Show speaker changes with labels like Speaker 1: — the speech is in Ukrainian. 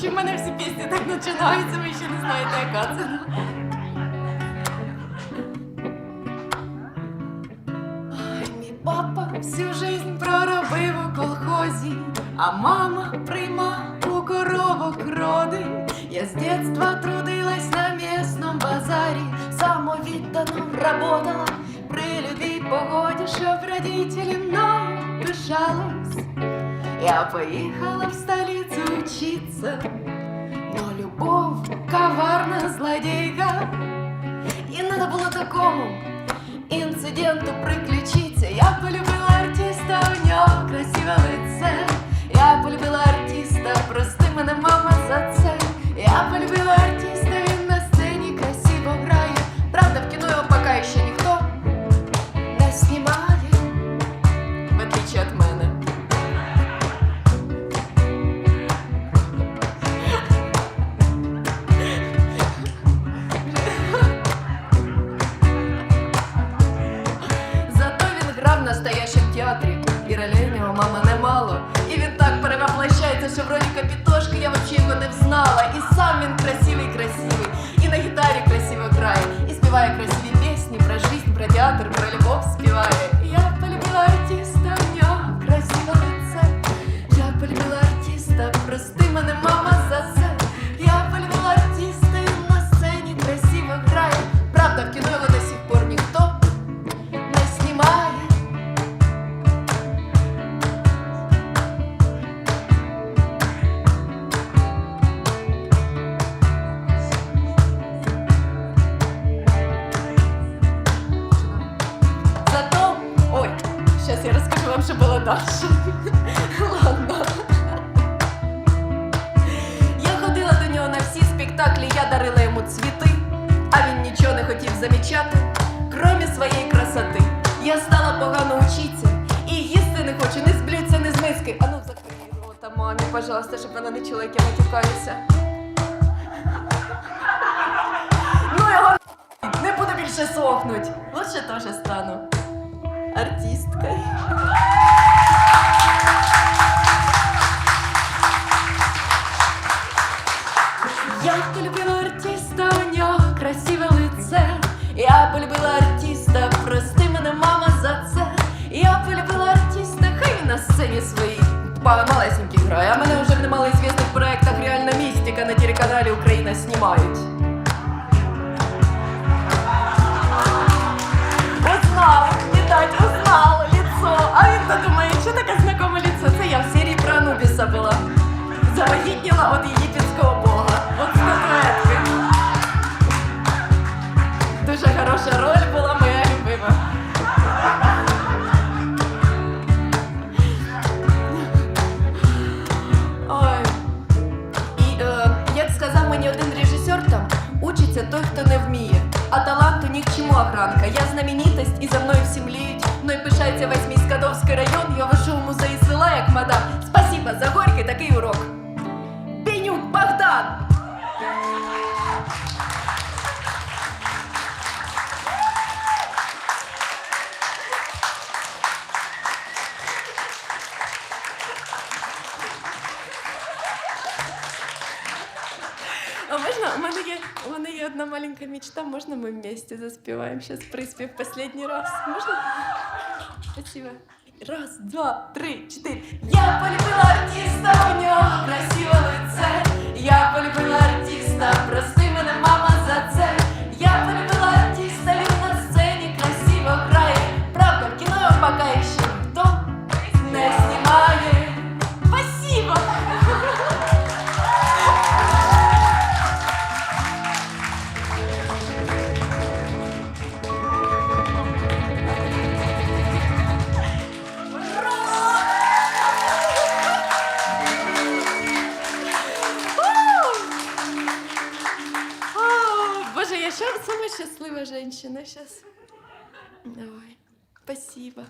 Speaker 1: Чи мене всі пісні так починаються, ви ще не знаєте, яка це. Мій папа всю жизнь проробив у колхозі, а мама прийма у коровок роди. Я з детства трудилась на местном базарі, самовіддано работала при любій погоді, щоб родителі мною пишались. Я поехала в столицу учиться, но любовь коварна злодейка. И надо было такому инциденту приключиться. Я полюбила настоящем театрі, і ролей у мама немало. І він так перевоплощається, що в ролі капітошки я вообще його не взнала. І сам він красивий, красивий, і на гітарі красиво грає, і співає красиві пісні про жизнь, про театр, про любов співає. Вам, что было дальше. Ладно. Я ходила до нього на всі спектаклі, я дарила йому цвіти, а він нічого не хотів замічати, кромі своєї красоти. Я стала погано учитися і їсти не хочу, не з блюдця, не з миски. А ну закрий рота, мамі, пожалуйста, щоб вона не чула, як я матюкаюся. Ну його не буду більше сохнуть. Лучше теж стану артисткою. Я полюбила артиста, у нього красиве лице. Я полюбила артиста, прости мене, мама, за це. Я полюбила артиста, хай він на сцені своїй малесенький грає. А мене вже в немалоізвісних проєктах реальна містика на телеканалі Україна знімають. таланту ні к чому охранка. Я знаменитость і за мною всі мліють. Мною пишається весь мій Скадовський район. Я вожу в музеї села, як мадам. Спасибо за горький такий урок. Пенюк Богдан! Можна? У мене є, у мене є одна маленька мечта. Можна ми вместе заспіваємо зараз приспів последний раз? Можна? Спасибо. Раз, два, три, чотири. Я полюбила артиста, у нього я сейчас самая счастливая женщина сейчас. Давай. Спасибо.